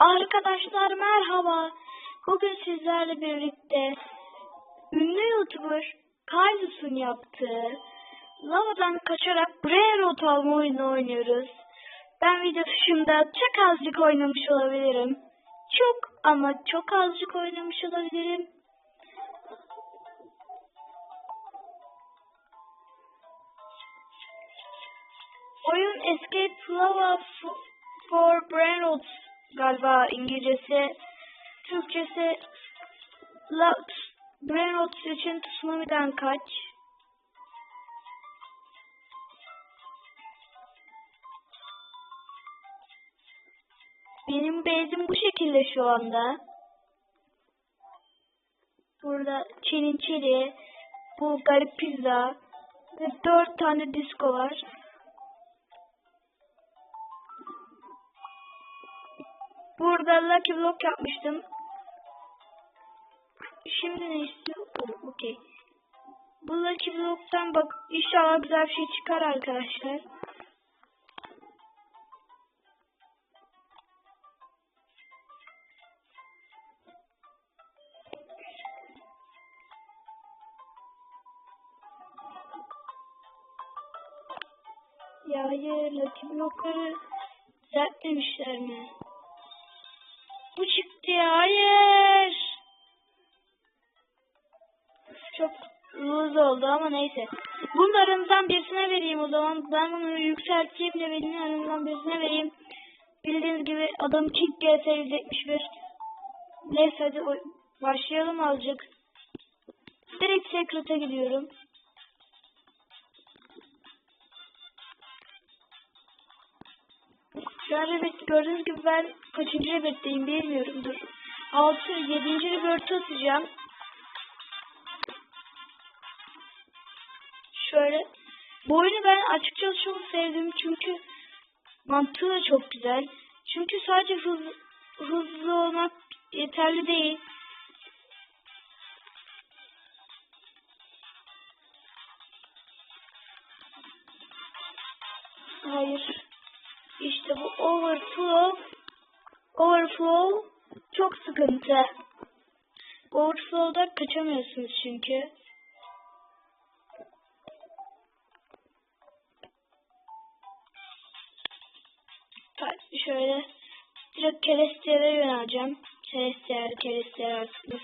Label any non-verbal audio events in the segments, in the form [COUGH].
Arkadaşlar merhaba. Bugün sizlerle birlikte ünlü YouTuber Kailus'un yaptığı lavadan kaçarak Brainrot alma oyunu oynuyoruz. Ben video dışında çok azıcık oynamış olabilirim. Çok ama çok azıcık oynamış olabilirim. Oyun Escape Lava for Brainrot galiba İngilizcesi. Türkçesi La Brainrot için tsunami'den kaç. Benim bezim bu şekilde şu anda. Burada çelinçeli, bu garip pizza ve dört tane disco var. Burada Lucky Block yapmıştım. Şimdi ne istiyor? Oh, Okey. Bu Lucky Block'tan bak inşallah güzel bir şey çıkar arkadaşlar. Ya hayır Lucky Block'ları düzeltmemişler mi? Ya hayır. Çok lose oldu ama neyse. Bunun aranızdan birisine vereyim o zaman. Ben bunu yükselteyim de benim aranızdan birisine vereyim. Bildiğiniz gibi adam kick GS 171. Neyse hadi başlayalım azıcık. Direkt Secret'a gidiyorum. An Rebirth gördüğünüz gibi ben kaçıncı Rebirth'teyim bilmiyorum dur. 6, 7. Rebirth'ı atacağım. Şöyle. Bu oyunu ben açıkçası çok sevdim çünkü mantığı da çok güzel. Çünkü sadece hız, hızlı olmak yeterli değil. Hayır. Bu overflow overflow çok sıkıntı. Overflow'da kaçamıyorsunuz çünkü. Şöyle direkt Celestial'e yöneleceğim. Celestial, Celestial artık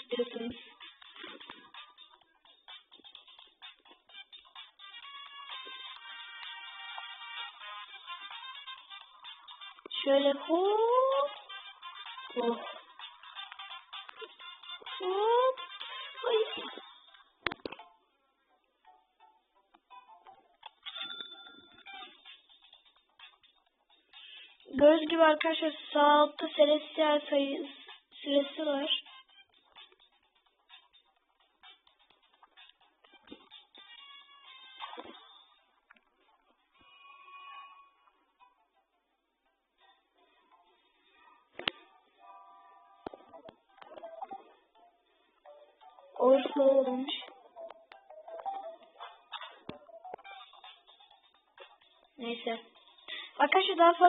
arkadaşlar sağ altta Celestial sayı süresi var.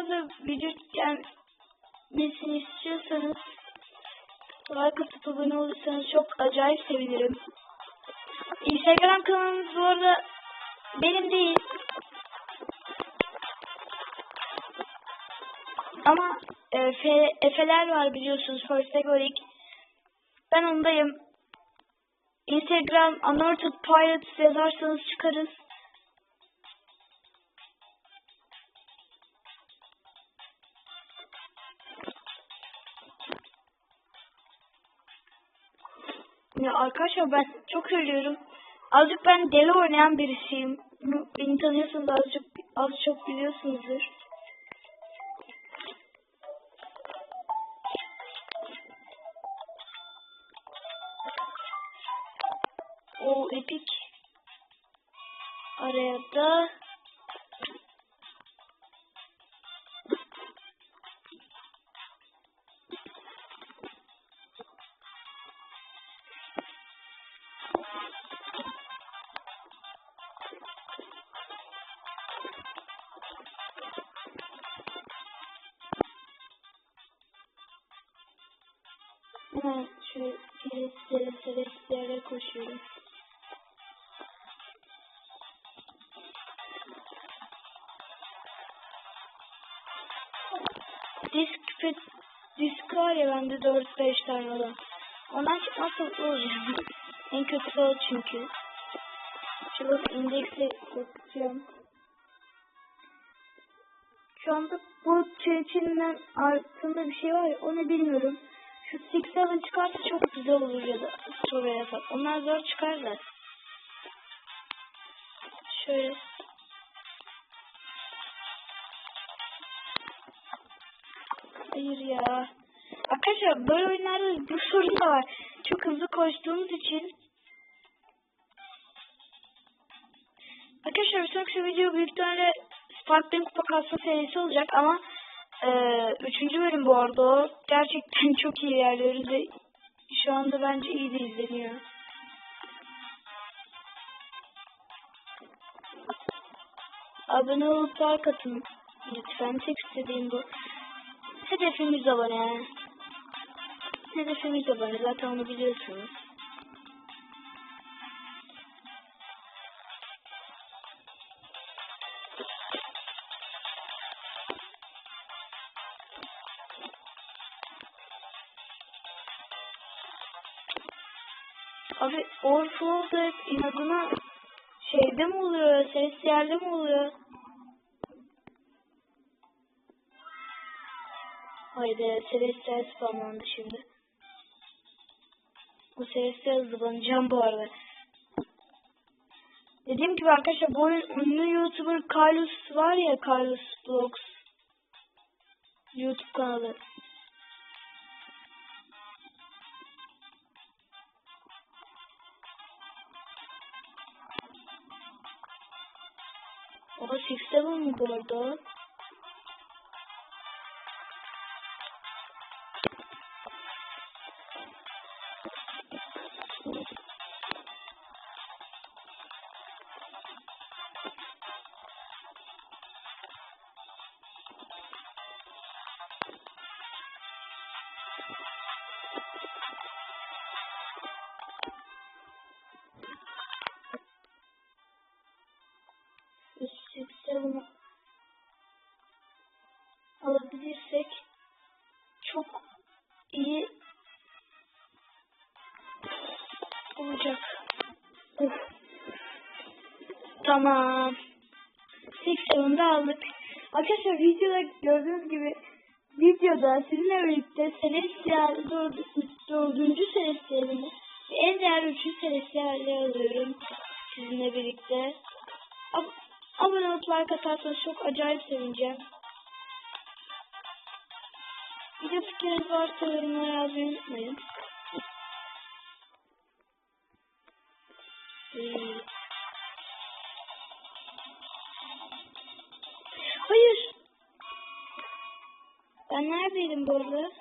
Fazla video gelmesini istiyorsanız like atıp abone olursanız çok acayip sevinirim. Instagram kanalımız bu arada benim değil. Ama e, Efe, Efeler var biliyorsunuz Forsagolik. Ben ondayım. Instagram Unorted Pirates yazarsanız çıkarız. Ya arkadaşlar ben çok ölüyorum. Azıcık ben deli oynayan birisiyim. Beni tanıyorsanız azıcık az çok biliyorsunuzdur. Disk, disk var ya bende 4-5 tane olan. Ondan çıkmazsa mutlu olacağım. en kötüsü o çünkü. Şurada indeksle bakacağım. Şu anda bu çeçinden altında bir şey var ya onu bilmiyorum. Şu Six Seven çıkarsa çok güzel olur ya da sonra yasak. Onlar zor çıkarlar. Şöyle. Hayır ya. Arkadaşlar böyle oyunlarda bu sorun da var. Çok hızlı koştuğumuz için Arkadaşlar bir sonraki video büyük ihtimalle Sparkling Kupa Kasma serisi olacak ama e, üçüncü bölüm bu arada o. Gerçekten [LAUGHS] çok iyi ve şu anda bence iyi de izleniyor. Abone olup like atın. Lütfen tek istediğim bu. Hedefimiz abone. Hedefimiz abone. Zaten onu biliyorsunuz. Abi hep inadına şeyde mi oluyor, ses yerde mi oluyor? Haydi Celestial spamlandı şimdi. Bu Celestial hızlanacağım bu arada. Dediğim gibi arkadaşlar bu ünlü YouTuber Carlos var ya Carlos Vlogs. YouTube kanalı. O Six Seven mı bu? Seven'ı alabilirsek çok iyi olacak. Of. Tamam. Six Seven'ı aldık. Arkadaşlar videoda gördüğünüz gibi videoda sizinle birlikte Celestial dördüncü Celestial'ini en değerli üçüncü Celestial'i alıyorum sizinle birlikte. Ab abone olup like atarsanız çok acayip sevineceğim. Video fikriniz varsa yorumlara yazmayı unutmayın. Hmm. Hayır. Ben neredeydim bu arada?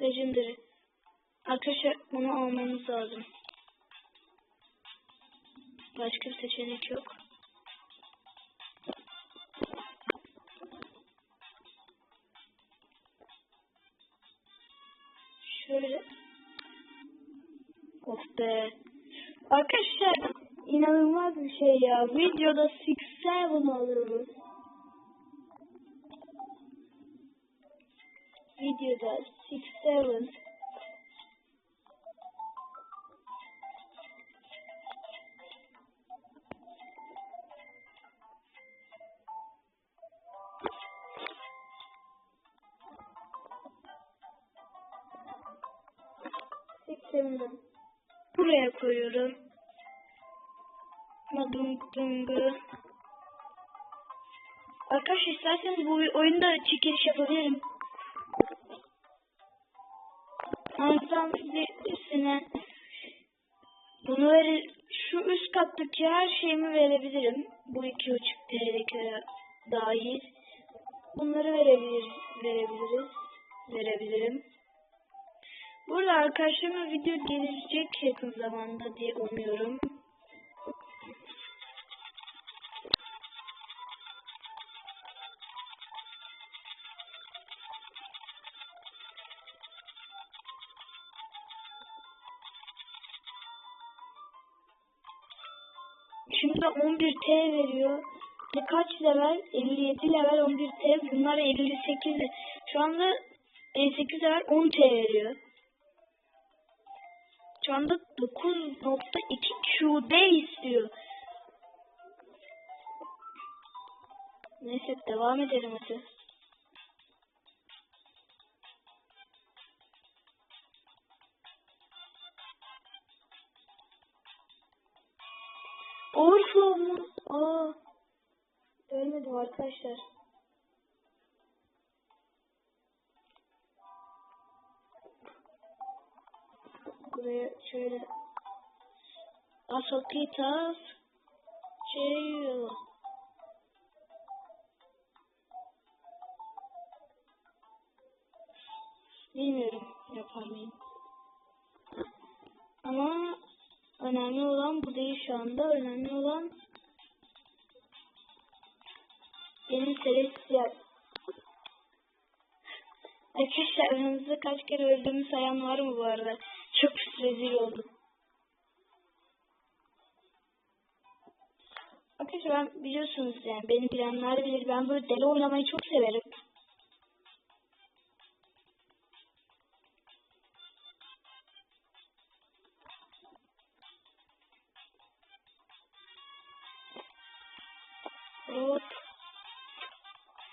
Legendary. Arkadaşlar bunu almamız lazım. Başka bir seçenek yok. Bir şey ya. Videoda 6-7 alıyoruz. Videoda 6-7 Sevindim. Buraya koyuyorum. Dungu. Arkadaşlar isterseniz bu oyunda çekiliş yapabilirim. Anlatsam size bunu verir, şu üst kattaki her şeyimi verebilirim. Bu iki buçuk TL'deki dahil. Bunları verebilir, verebiliriz. Verebilirim. Burada arkadaşlarıma video gelecek yakın zamanda diye umuyorum. Şimdi 11T veriyor. Ve kaç level? 57 level 11T. Bunlar 58. le- Şu anda 58 level 10T veriyor. Şu anda 9.2 QD istiyor. Neyse devam edelim hadi. Arkadaşlar. Buraya şöyle Asopitas şey Bilmiyorum yapar mıyım. Ama önemli olan bu değil şu anda. Önemli olan benim Celestial. Arkadaşlar aranızda kaç kere öldüğümü sayan var mı bu arada? Çok rezil oldum. Arkadaşlar ben biliyorsunuz yani benim planlar bilir. Ben böyle deli oynamayı çok severim.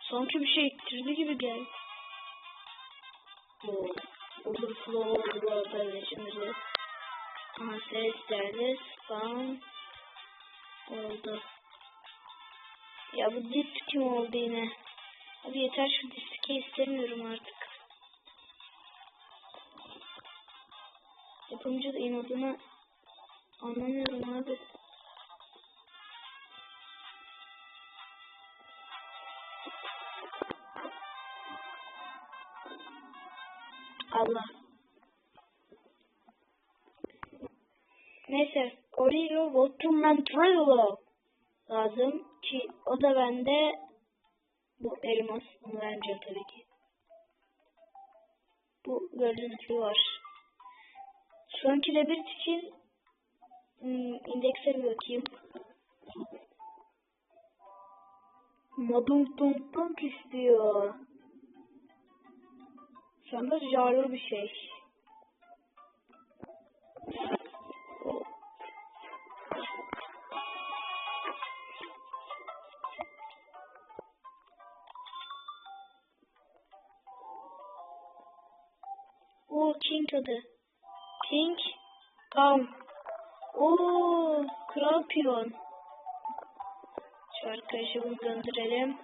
Sanki bir şey ittirdi gibi geldi. Oo. Overflow oldu bu arada şimdi. Aha ses derdi. Spam. Oldu. Ya bu disk kim oldu yine? Abi yeter şu diski istemiyorum artık. Yapımcı da inadına anlamıyorum abi. Allah. Neyse. Oreo Waterman Trello lazım ki o da bende bu elmas. Bunu vermeyeceğim tabii ki. Bu gibi var. Şu anki labirent için hmm, indekse bir bakayım. Modum tum tum istiyor. Anda jarlı bir şey. O King adı. King Kam. Oo, Kral Piyon. Arkadaşı bunu gönderelim.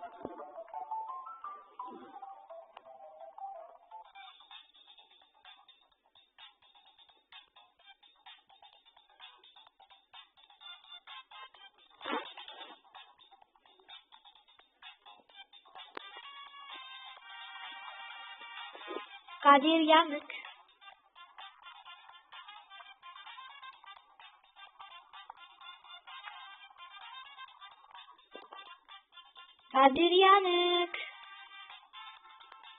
Kadir Yanık. Kadir Yanık.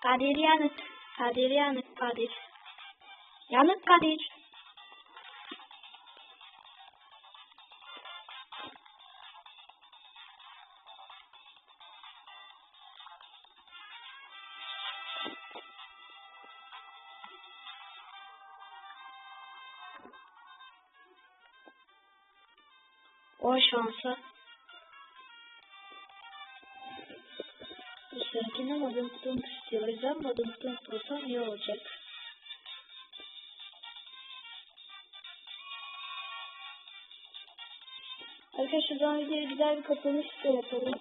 Kadir Yanık. Kadir Yanık. Kadir. Yanık Kadir. O şansa. İstiyor. O yüzden modern stomp olsam iyi olacak. Arkadaşlar an videoya güzel bir kapanış da yapalım.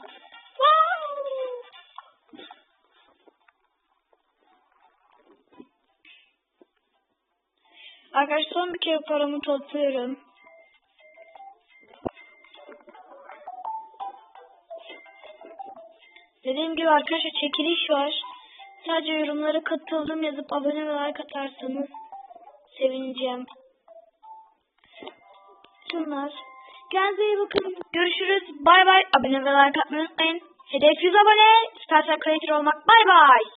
Arkadaşlar son bir kere paramı topluyorum. Dediğim gibi arkadaşlar çekiliş var. Sadece yorumlara katıldım yazıp abone ve like atarsanız sevineceğim. Şunlar. Kendinize iyi bakın. Görüşürüz. Bay bay. Abone ve like atmayı unutmayın. Hedef 100 abone. Süpersel Creator olmak. Bay bay.